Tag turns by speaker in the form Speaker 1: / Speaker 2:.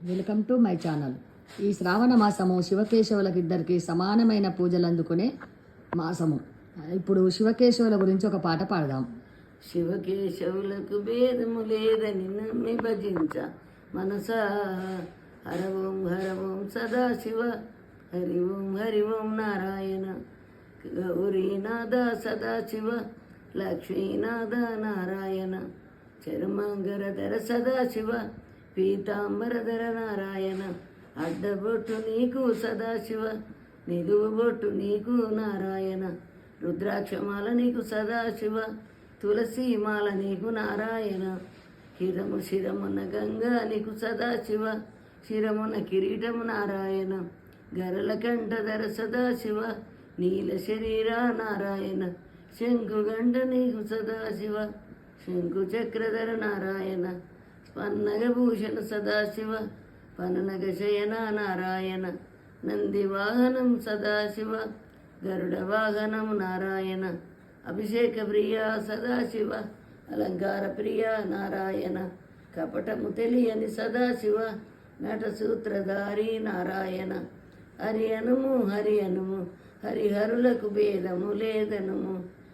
Speaker 1: Welcome to my channel. ఈ శ్రావణ మాసము శివకేశవులకిద్దరికి సమానమైన పూజలు అందుకునే మాసము. ఇప్పుడు శివకేశవుల గురించి ఒక పాట పాడదాం.
Speaker 2: శివకేశవులకు భేదము లేదని నమ్మి భజించ మనసా. హర ఓం హర ఓం సదాశివ. హరి ఓం హరి ఓం నారాయణ. గౌరీనాథ సదాశివ. లక్ష్మీనాథ నారాయణ. చర్మాంగరధర సదాశివ. పీతాంబరధర నారాయణ అడ్డబొట్టు నీకు సదాశివ నిలువబొట్టు నీకు నారాయణ రుద్రాక్షమాల నీకు సదాశివ తులసీమాల నీకు నారాయణ కిరము శిరమున గంగా నీకు సదాశివ శిరమున కిరీటము నారాయణ గరల కంఠధర సదాశివ నీల శరీర నారాయణ శంకు నీకు సదాశివ శంకు చక్రధర నారాయణ పన్నగభూషణ సదాశివ పననగ శయన నారాయణ నంది వాహనం సదాశివ గరుడ వాహనం నారాయణ అభిషేక ప్రియ సదాశివ అలంకార ప్రియ నారాయణ కపటము తెలియని సదాశివ నట సూత్రధారి నారాయణ. హరి అనుము హరి అనుము హరిహరులకు భేదము లేదనుము.